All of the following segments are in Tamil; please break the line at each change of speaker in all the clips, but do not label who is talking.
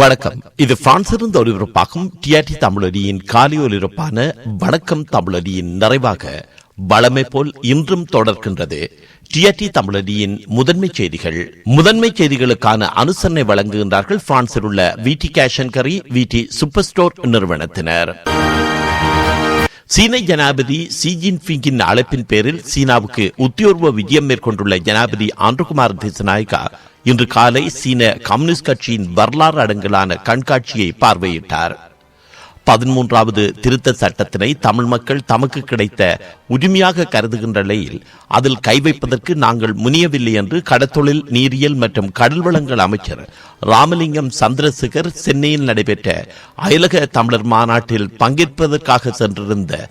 வணக்கம். இது பிரான்சிலிருந்து ஒலிபரப்பாகும் டிஆர்டி தமிழொலியின் காலி ஒலிபரப்பான வணக்கம் தமிழொலியின் நிறைவாக வளமை போல் இன்றும் தொடர்கின்றது. டிஆர்டி தமிழொலியின் முதன்மை செய்திகள். முதன்மை செய்திகளுக்கான அனுசரணை வழங்குகின்றார்கள் பிரான்சில் உள்ள விடி கேஷன் கரி விடி சூப்பர் ஸ்டோர் நிறுவனத்தினர். சீன ஜனாபதி சி ஜின்பிங்கின் அழைப்பின் பேரில் சீனாவுக்கு உத்தியோர்வ விஜயம் மேற்கொண்டுள்ள ஜனாபதி ஆண்டுகுமார் திசநாயகா இன்று காலை சீன கம்யூனிஸ்ட் கட்சியின் வரலாறு அடங்கலான கண்காட்சியை பார்வையிட்டார். பதிமூன்றாவது திருத்த சட்டத்தினை தமிழ் மக்கள் தமக்கு கிடைத்த உரிமையாக கருதுகின்ற நிலையில் அதில் கை வைப்பதற்கு நாங்கள் முனியவில்லை என்று கடத்தொழில் நீரியல் மற்றும் கடல் வளங்கள் அமைச்சர் ராமலிங்கம் சந்திரசேகர் சென்னையில் நடைபெற்ற அயலக தமிழர் மாநாட்டில் பங்கேற்பதற்காக சென்றிருந்த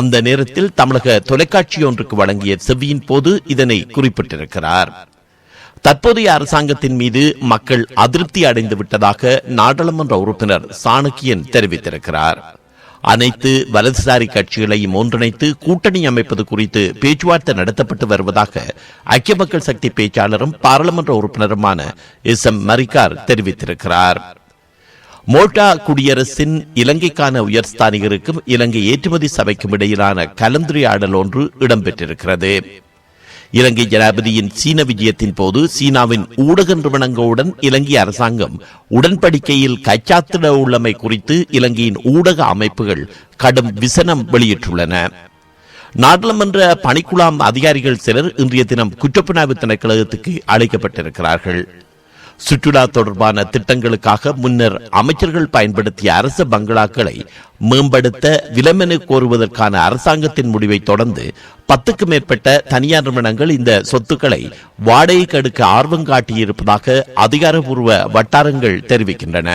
அந்த நேரத்தில் தமிழக தொலைக்காட்சி ஒன்றுக்கு வழங்கிய செவ்வியின் போது இதனை குறிப்பிட்டிருக்கிறார். தற்போதைய அரசாங்கத்தின் மீது மக்கள் அதிருப்தி அடைந்து விட்டதாக நாடாளுமன்ற உறுப்பினர் சாணக்கியன் தெரிவித்திருக்கிறார். அனைத்து வலதுசாரி கட்சிகளையும் ஒன்றிணைத்து கூட்டணி அமைப்பது குறித்து பேச்சுவார்த்தை நடத்தப்பட்டு வருவதாக ஐக்கிய மக்கள் சக்தி பேச்சாளரும் பாராளுமன்ற உறுப்பினருமான எஸ் எம் மரிக்கார் தெரிவித்திருக்கிறார். மோட்டா குடியரசின் இலங்கைக்கான உயர்ஸ்தானிகருக்கும் இலங்கை ஏற்றுமதி சபைக்கும் இடையிலான கலந்துரையாடல் ஒன்று இடம்பெற்றிருக்கிறது. இலங்கை ஜனாதிபதியின் சீன விஜயத்தின் போது சீனாவின் ஊடக நிறுவனங்களுடன் இலங்கை அரசாங்கம் உடன்படிக்கையில் கைச்சாத்திட உள்ளமை குறித்து இலங்கையின் ஊடக அமைப்புகள் கடும் விசனம் வெளியிட்டுள்ளன. நாடாளுமன்ற பணிக்குழாம் அதிகாரிகள் சிலர் இன்றைய தினம் குற்றப்புலனாய்வு திணைக்களத்துக்கு அழைக்கப்பட்டிருக்கிறார்கள். சுற்றுலா தொடர்பான திட்டங்களுக்காக முன்னர் அமைச்சர்கள் பயன்படுத்திய அரச பங்களாக்களை மேம்படுத்த விலமென கோருவதற்கான அரசாங்கத்தின் முடிவை தொடர்ந்து பத்துக்கு மேற்பட்ட தனியார் நிறுவனங்கள் இந்த சொத்துக்களை வாடகைக்கு எடுக்க ஆர்வம் காட்டியிருப்பதாக அதிகாரப்பூர்வ வட்டாரங்கள் தெரிவிக்கின்றன.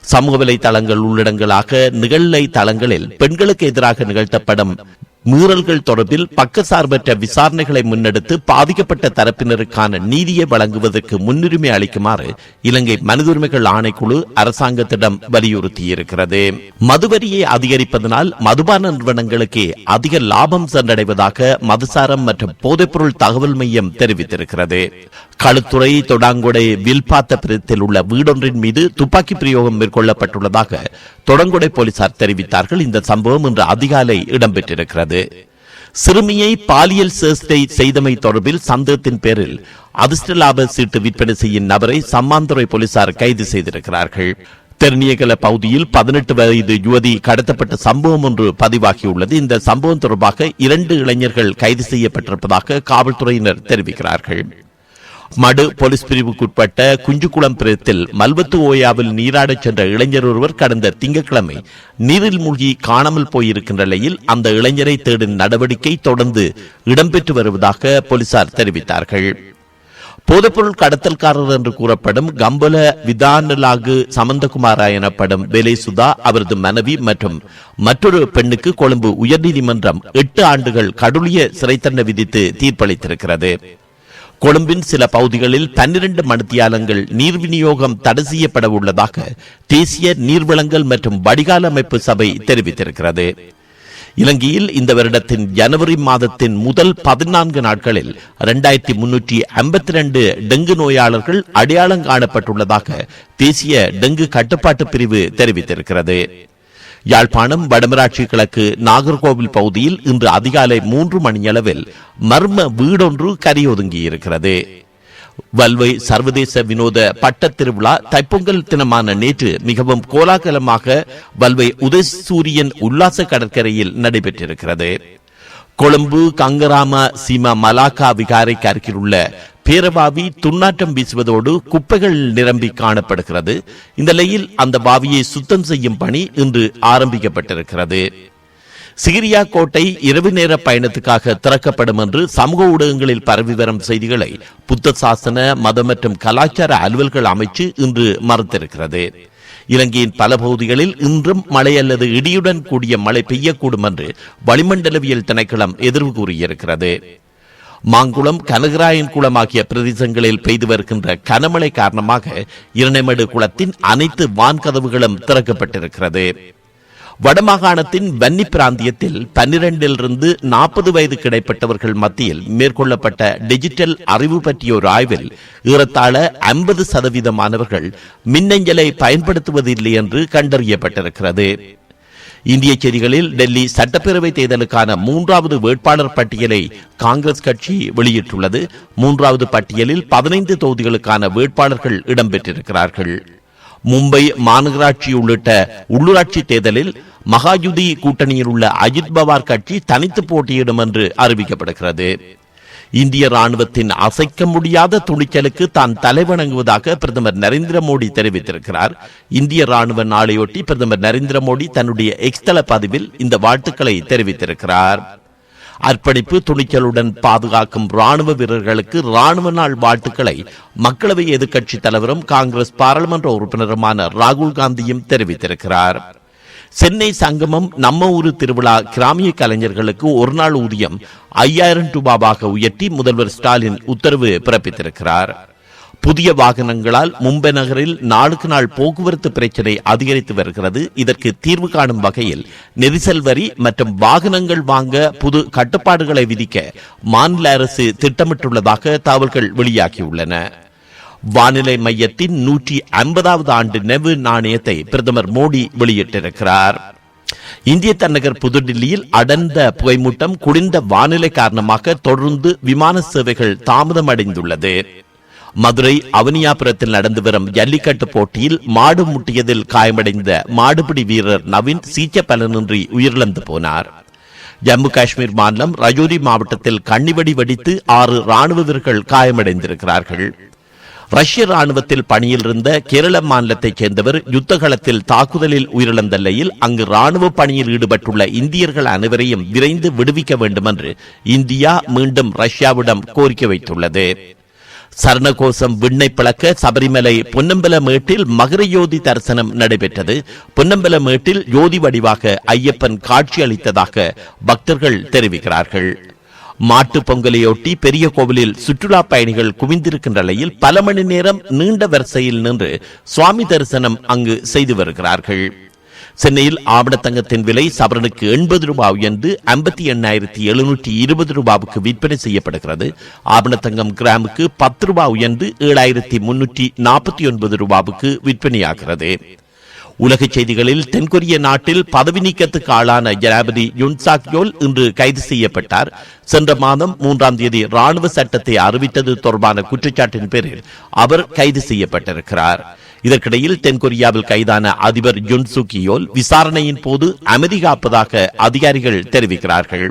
சமூக வலைதளங்கள் உள்ளடங்களாக நிகழ்நிலை தளங்களில் பெண்களுக்கு எதிராக நிகழ்த்தப்படும் மீறல்கள் தொடர்பில் பக்கசார்பற்ற விசாரணைகளை முன்னெடுத்து பாதிக்கப்பட்ட தரப்பினருக்கான நீதியை வழங்குவதற்கு முன்னுரிமை அளிக்குமாறு இலங்கை மனிதுரிமைகள் ஆணைக்குழு அரசாங்கத்திடம் வலியுறுத்தியிருக்கிறது. மதுவரியை அதிகரிப்பதனால் மதுபான நிறுவனங்களுக்கு அதிக லாபம் சென்றடைவதாக மதுசாரம் மற்றும் போதைப்பொருள் தகவல் மையம் தெரிவித்திருக்கிறது. களுத்துறை தொடாங்குடை வில்பாத்த பிரித்தில் உள்ள வீடொன்றின் மீது துப்பாக்கி பிரயோகம் மேற்கொள்ளப்பட்டுள்ளதாக தொடங்குடை போலீசார் தெரிவித்தார்கள். இந்த சம்பவம் இன்று அதிகாலை இடம்பெற்றிருக்கிறது. சிறுமியை பாலியல் சேஷ்டை செய்தமை தொடர்பில் சந்தேகத்தின் பேரில் அதிர்ஷ்ட லாப சீட்டு விற்பனை செய்யும் நபரை சம்மாந்துறை போலீசார் கைது செய்திருக்கிறார்கள். தெர்னியகல பகுதியில் பதினெட்டு வயது யுவதி கடத்தப்பட்ட சம்பவம் ஒன்று பதிவாகியுள்ளது. இந்த சம்பவம் தொடர்பாக இரண்டு இளைஞர்கள் கைது செய்யப்பட்டிருப்பதாக காவல்துறையினர் தெரிவிக்கிறார்கள். மடு போலீஸ் பிரிவுக்குட்பட்ட குஞ்சுக்குளம் பிரத்தில் மல்வத்து ஓயாவில் நீராடச் சென்ற இளைஞர் ஒருவர் கடந்த திங்கட்கிழமை நீரில் மூழ்கி காணாமல் போயிருக்கின்ற நிலையில் அந்த இளைஞரை தேடும் நடவடிக்கை தொடர்ந்து இடம்பெற்று வருவதாக போலீசார் தெரிவித்தார்கள். போதைப்பொருள் கடத்தல்காரர் என்று கூறப்படும் கம்பல விதானலாகு சமந்தகுமாரா எனப்படும் வேலை சுதா அவரது மனைவி மற்றும் மற்றொரு பெண்ணுக்கு கொழும்பு உயர்நீதிமன்றம் எட்டு ஆண்டுகள் கடூழிய சிறை தண்டனை விதித்து தீர்ப்பளித்திருக்கிறது. கொழும்பின் சில பகுதிகளில் பன்னிரண்டு மணித்தியாலங்கள் நீர் விநியோகம் தடை செய்யப்பட உள்ளதாக தேசிய நீர்வளங்கள் மற்றும் வடிகால் அமைப்பு சபை தெரிவித்திருக்கிறது. இலங்கையில் இந்த வருடத்தின் ஜனவரி மாதத்தின் முதல் பதினான்கு நாட்களில் இரண்டாயிரத்தி முன்னூற்றி ஐம்பத்தி ரெண்டு டெங்கு நோயாளர்கள் அடையாளம் காணப்பட்டுள்ளதாக தேசிய டெங்கு கட்டுப்பாட்டு பிரிவு தெரிவித்திருக்கிறது. யாழ்ப்பாணம் வடமராட்சி கிழக்கு நாகர்கோவில் பகுதியில் இன்று அதிகாலை மூன்று மணியளவில் மர்ம வீடொன்று கரையொதுங்கியிருக்கிறது. வல்வை சர்வதேச வினோத பட்ட திருவிழா தைப்பொங்கல் தினமான நேற்று மிகவும் கோலாகலமாக வல்வை உதயசூரியன் உல்லாச கடற்கரையில் நடைபெற்றிருக்கிறது. கொழும்பு கங்கராம சீமா மலாக்கா விகாரைக்கு அருகில் உள்ள பேரபாவி துண்ணாற்றம் வீசுவதோடு குப்பைகள் நிரம்பி காணப்படுகிறது. இந்த நிலையில் அந்த பாவியை சுத்தம் செய்யும் பணி இன்று ஆரம்பிக்கப்பட்டிருக்கிறது. சிகிரியா கோட்டை இரவு நேர பயணத்துக்காக திறக்கப்படும் என்று சமூக ஊடகங்களில் பரவி வரும் செய்திகளை புத்த சாசன மத மற்றும் கலாச்சார அலுவல்கள் அமைச்சு இன்று மறுத்திருக்கிறது. இலங்கையின் பல பகுதிகளில் இன்றும் மழை அல்லது இடியுடன் கூடிய மழை பெய்யக்கூடும் என்று வளிமண்டலவியல் திணைக்களம் எதிர்வு கூறியிருக்கிறது. மாங்குளம் கனகராயன் குளம் ஆகிய பிரதேசங்களில் பெய்து வருகின்ற கனமழை காரணமாக இரணைமடு குளத்தின் அனைத்து வான்கதவுகளும் திறக்கப்பட்டிருக்கிறது. வடமாகாணத்தின் வன்னி பிராந்தியத்தில் பன்னிரண்டிலிருந்து நாற்பது வயது கிடைப்பட்டவர்கள் மத்தியில் மேற்கொள்ளப்பட்ட டிஜிட்டல் அறிவு பற்றிய ஒரு ஆய்வில் ஏறத்தாழ ஐம்பது சதவீதமானவர்கள் மின்னஞ்சலை பயன்படுத்துவதில்லை என்று கண்டறியப்பட்டிருக்கிறது. இந்திய செய்திகளில் டெல்லி சட்டப்பேரவை தேர்தலுக்கான மூன்றாவது வேட்பாளர் பட்டியலை காங்கிரஸ் கட்சி வெளியிட்டுள்ளது. மூன்றாவது பட்டியலில் பதினைந்து தொகுதிகளுக்கான வேட்பாளர்கள் இடம்பெற்றிருக்கிறார்கள். மும்பை மாநகராட்சி உள்ளிட்ட உள்ளூராட்சி தேர்தலில் மகாயுதி கூட்டணியில் உள்ள அஜித் பவார் கட்சி தனித்து போட்டியிடும் என்று அறிவிக்கப்படுகிறது. இந்திய ராணுவத்தின் அசைக்க முடியாத துணிச்சலுக்கு தான் தலைவணங்குவதாக பிரதமர் நரேந்திர மோடி தெரிவித்திருக்கிறார். இந்திய ராணுவ நாளையொட்டி பிரதமர் நரேந்திர மோடி தன்னுடைய எக்ஸ்தல பதிவில் இந்த வாழ்த்துக்களை தெரிவித்திருக்கிறார். அர்ப்பணிப்பு துணிச்சலுடன் பாதுகாக்கும் ராணுவ வீரர்களுக்கு ராணுவ நாள் வாழ்த்துக்களை மக்களவை எதிர்க்கட்சி தலைவரும் காங்கிரஸ் பாராளுமன்ற உறுப்பினருமான ராகுல் காந்தியும் தெரிவித்திருக்கிறார். சென்னை சங்கமம் நம்ம ஊரு திருவிழா கிராமிய கலைஞர்களுக்கு ஒரு நாள் ஊதியம் ஐயாயிரம் ரூபாவாக உயர்த்தி முதல்வர் ஸ்டாலின் உத்தரவு பிறப்பித்திருக்கிறார். புதிய வாகனங்களால் மும்பை நகரில் நாளுக்கு நாள் போக்குவரத்து பிரச்சனை அதிகரித்து வருகிறது. இதற்கு தீர்வு காணும் வகையில் நெரிசல் வரி மற்றும் வாகனங்கள் வாங்க புது கட்டுப்பாடுகளை விதிக்க மாநில அரசு திட்டமிட்டுள்ளதாக தகவல்கள் வெளியாகியுள்ளன. வானிலை மையத்தின் நூற்றி ஐம்பதாவது ஆண்டு நெவு நாணயத்தை பிரதமர் மோடி வெளியிட்டிருக்கிறார். இந்திய தலைநகர் புதுடில்லியில் அடர்ந்த புகைமூட்டம் குடிந்த வானிலை காரணமாக தொடர்ந்து விமான சேவைகள் தாமதமடைந்துள்ளது. மதுரை அவனியாபுரத்தில் நடந்து வரும் ஜல்லிக்கட்டு போட்டியில் மாடு முட்டியதில் காயமடைந்த மாடுபிடி வீரர் நவீன் சீச்ச பலனின்றி உயிரிழந்து போனார். ஜம்மு காஷ்மீர் மாநிலம் ரஜோரி மாவட்டத்தில் கண்ணிவடி வெடித்து ஆறு ராணுவ வீரர்கள் காயமடைந்திருக்கிறார்கள். ரஷ்ய ராணுவத்தில் பணியில் இருந்த கேரள மாநிலத்தைச் சேர்ந்தவர் யுத்த களத்தில் தாக்குதலில் உயிரிழந்த நிலையில் அங்கு ராணுவ பணியில் ஈடுபட்டுள்ள இந்தியர்கள் அனைவரையும் விரைந்து விடுவிக்க வேண்டும் என்று இந்தியா மீண்டும் ரஷ்யாவிடம் கோரிக்கை வைத்துள்ளது. சரணகோசம் விண்ணை பிளக்க சபரிமலை பொன்னம்பல மேட்டில் மகர யோதி தரிசனம் நடைபெற்றது. பொன்னம்பல மேட்டில் யோதி வடிவாக ஐயப்பன் காட்சி அளித்ததாக பக்தர்கள் தெரிவிக்கிறார்கள். மாட்டு பொங்கலையொட்டி பெரிய கோவிலில் சுற்றுலா பயணிகள் குவிந்திருக்கின்ற நிலையில் பல மணி நேரம் நீண்ட வரிசையில் நின்று சுவாமி தரிசனம் அங்கு செய்து வருகிறார்கள். சென்னையில் ஆவணத்தங்கத்தின் விலை சவரனுக்கு எண்பது ரூபாய் உயர்ந்து ஐம்பத்தி எண்ணாயிரத்தி எழுநூற்றி இருபது ரூபாவுக்கு விற்பனை செய்யப்படுகிறது. ஆவணத்தங்கம் கிராமுக்கு பத்து ரூபாய் உயர்ந்து ஏழாயிரத்தி முன்னூற்றி நாற்பத்தி ஒன்பது ரூபாவுக்கு விற்பனையாகிறது. உலக செய்திகளில் தென்கொரிய நாட்டில் பதவி நீக்கத்துக்கு ஆளான ஜனாபதி யுன்சாக் யோல் இன்று கைது செய்யப்பட்டார். சென்ற மாதம் மூன்றாம் தேதி ராணுவ சட்டத்தை அறிவித்தது தொடர்பான குற்றச்சாட்டின் பேரில் அவர் கைது செய்யப்பட்டிருக்கிறார். இதற்கிடையில் தென்கொரியாவில் கைதான அதிபர் யுன் சுகியோல் விசாரணையின் போது அமைதி காப்பதாக அதிகாரிகள் தெரிவிக்கிறார்கள்.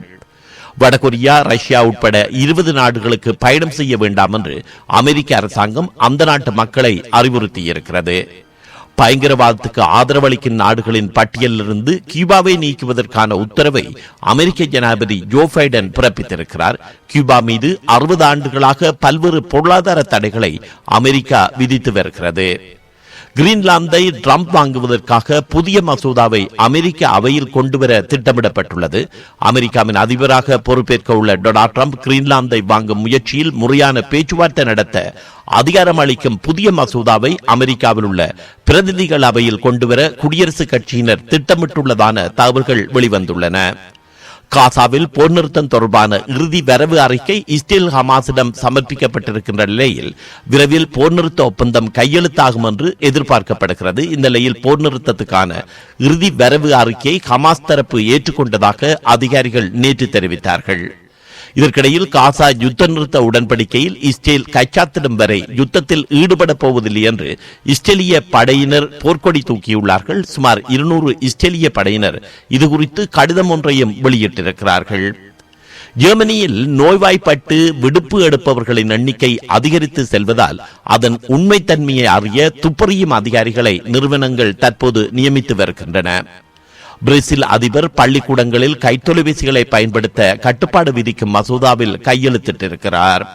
வடகொரியா ரஷ்யா உட்பட இருபது நாடுகளுக்கு பயணம் செய்ய வேண்டாம் என்று அமெரிக்க அரசாங்கம் அந்த நாட்டு மக்களை அறிவுறுத்தியிருக்கிறது. பயங்கரவாதத்துக்கு ஆதரவளிக்கும் நாடுகளின் பட்டியலிலிருந்து கியூபாவை நீக்குவதற்கான உத்தரவை அமெரிக்க ஜனாதிபதி ஜோ பைடன் பிறப்பித்திருக்கிறார். கியூபா மீது அறுபது ஆண்டுகளாக பல்வேறு பொருளாதார தடைகளை அமெரிக்கா விதித்து வருகிறது. கிரீன்லாந்தை ட்ரம்ப் வாங்குவதற்காக புதிய மசோதாவை அமெரிக்க அவையில் கொண்டுவர திட்டமிடப்பட்டுள்ளது. அமெரிக்காவின் அதிபராக பொறுப்பேற்க உள்ள டொனால்ட் ட்ரம்ப் கிரீன்லாந்தை வாங்கும் முயற்சியில் முறையான பேச்சுவார்த்தை நடத்த அதிகாரம் அளிக்கும் புதிய மசோதாவை அமெரிக்காவில் உள்ள பிரதிநிதிகள் அவையில் கொண்டுவர குடியரசுக் கட்சியினர் திட்டமிட்டுள்ளதான தகவல்கள் வெளிவந்துள்ளன. காசாவில் போர் நிறுத்தம் தொடர்பான இறுதி வரவு அறிக்கை இஸ்ரேல் ஹமாஸிடம் சமர்ப்பிக்கப்பட்டிருக்கின்ற நிலையில் விரைவில் போர் நிறுத்த ஒப்பந்தம் கையெழுத்தாகும் என்று எதிர்பார்க்கப்படுகிறது. இந்த நிலையில் போர் நிறுத்தத்துக்கான இறுதி வரவு அறிக்கையை ஹமாஸ் தரப்பு ஏற்றுக்கொண்டதாக அதிகாரிகள் நேற்று தெரிவித்தார்கள். இதற்கிடையில் காசா யுத்த நிறுத்த உடன்படிக்கையில் இஸ்ரேல் கைச்சாத்திடும் வரை யுத்தத்தில் ஈடுபட போவதில்லை என்று இஸ்ரேலிய படையினர் போர்க்கொடி தூக்கியுள்ளார்கள். சுமார் இருநூறு இஸ்ரேலிய படையினர் இதுகுறித்து கடிதம் ஒன்றையும் வெளியிட்டிருக்கிறார்கள். ஜெர்மனியில் நோய்வாய்ப்பட்டு விடுப்பு எடுப்பவர்களின் எண்ணிக்கை அதிகரித்து செல்வதால் அதன் உண்மைத்தன்மையை அறிய துப்பறியும் அதிகாரிகளை நிறுவனங்கள் தற்போது நியமித்து வருகின்றன. பிரேசில் அதிபர் பள்ளிக்கூடங்களில் கைத்தொலைபேசிகளை பயன்படுத்த கட்டுப்பாடு விதிக்கும் மசோதாவில் கையெழுத்திட்டிருக்கிறார்.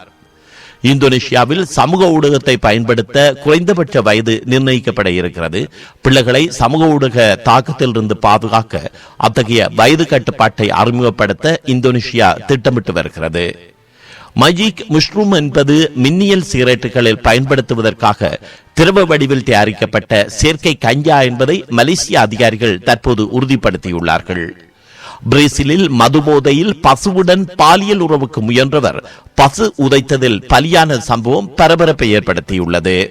இந்தோனேஷியாவில் சமூக ஊடகத்தை பயன்படுத்த குறைந்தபட்ச வயது நிர்ணயிக்கப்பட இருக்கிறது. பிள்ளைகளை சமூக ஊடக தாக்கத்திலிருந்து பாதுகாக்க அத்தகைய வயது கட்டுப்பாட்டை அறிமுகப்படுத்த இந்தோனேஷியா திட்டமிட்டு வருகிறது. மஜிக் முஷ்ரூம் என்பது மின்னியல் சிகரெட்டுகளில் பயன்படுத்துவதற்காக திரவ வடிவில் தயாரிக்கப்பட்ட செயற்கை கஞ்சா என்பதை மலேசிய அதிகாரிகள் தற்போது உறுதிப்படுத்தியுள்ளார்கள். பிரேசிலில் மதுபோதையில் பசுவுடன் பாலியல் உறவுக்கு முயன்றவர் பசு உதைத்ததில் பலியான சம்பவம் பரபரப்பை ஏற்படுத்தியுள்ளது.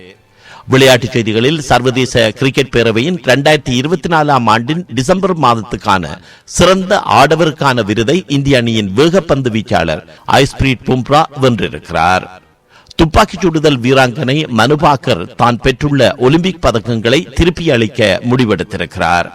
விளையாட்டுச் செய்திகளில் சர்வதேச கிரிக்கெட் பேரவையின் இரண்டாயிரத்தி இருபத்தி நாலாம் ஆண்டின் டிசம்பர் மாதத்துக்கான சிறந்த ஆடவருக்கான விருதை இந்திய அணியின் வேகப்பந்து வீச்சாளர் ஐஸ்பிரீட் பும்ரா வென்றிருக்கிறார். துப்பாக்கிச் சுடுதல் வீராங்கனை மனுபாக்கர் தான் பெற்றுள்ள ஒலிம்பிக் பதக்கங்களை திருப்பி அளிக்க முடிவெடுத்திருக்கிறார்.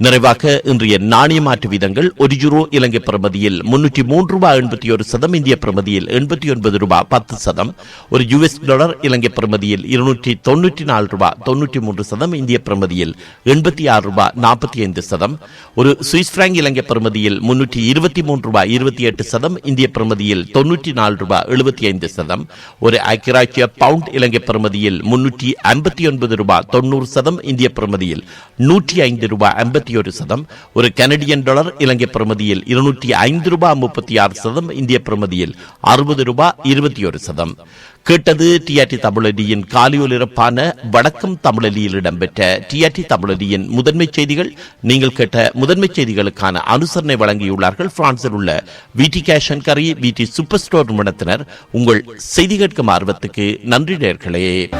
நிறைவாக இன்றைய நாணய மாற்று வீதங்கள் ஒரு யூரோ இலங்கை பிரமதியில் முன்னூற்றி மூன்று ரூபாய் எண்பத்தி ஒரு சதம் இந்திய பிரமதியில் எண்பத்தி ஒன்பது ரூபாய் பத்து சதம் ஒரு யுஎஸ் டாலர் இலங்கை பிரமதியில் இருநூற்றி தொன்னூற்றி நாலு ரூபாய் தொன்னூற்றி மூன்று சதம் இந்திய பிரமதியில் எண்பத்தி ஆறு ரூபாய் நாற்பத்தி ஐந்து சதம் ஒரு சுவிஸ் பிராங்க் இலங்கை பிரமதியில் முன்னூற்றி இருபத்தி மூன்று ரூபாய் இருபத்தி எட்டு சதம் இந்திய பிரமதியில் தொன்னூற்றி நாலு ரூபாய் எழுபத்தி ஐந்து சதம் ஒரு ஐக்கியராட்சிய பவுண்ட் இலங்கை பிரமதியில் முன்னூற்றி ஐம்பத்தி ஒன்பது ரூபாய் தொண்ணூறு சதம் இந்திய பிரமதியில் நூற்றி ஐந்து ரூபாய் ஐம்பத்தி ஒரு சதம் ஒரு கனடியன் டாலர் இலங்கை பிரமதியில் இருநூற்றி ஐந்து ரூபாய் முப்பத்தி ஆறு சதம் இந்திய பிரமதியில் அறுபது ரூபாய் இருபத்தி ஒரு சதம். கேட்டது டிஆர்டி தமிழடியின் காலியொலிரப்பான வடக்கம் தமிழலியில் இடம்பெற்ற டிஆர்டி தமிழடியின் முதன்மை செய்திகள். நீங்கள் கேட்ட முதன்மை செய்திகளுக்கான அனுசரணை வழங்கியுள்ளார்கள். பிரான்சில் உள்ள விடி கேஷன் கரி விடி சூப்பர் ஸ்டோர் நிறுவனத்தினர். உங்கள் செய்தி கேட்கும் ஆர்வத்துக்கு நன்றி நேர்களே.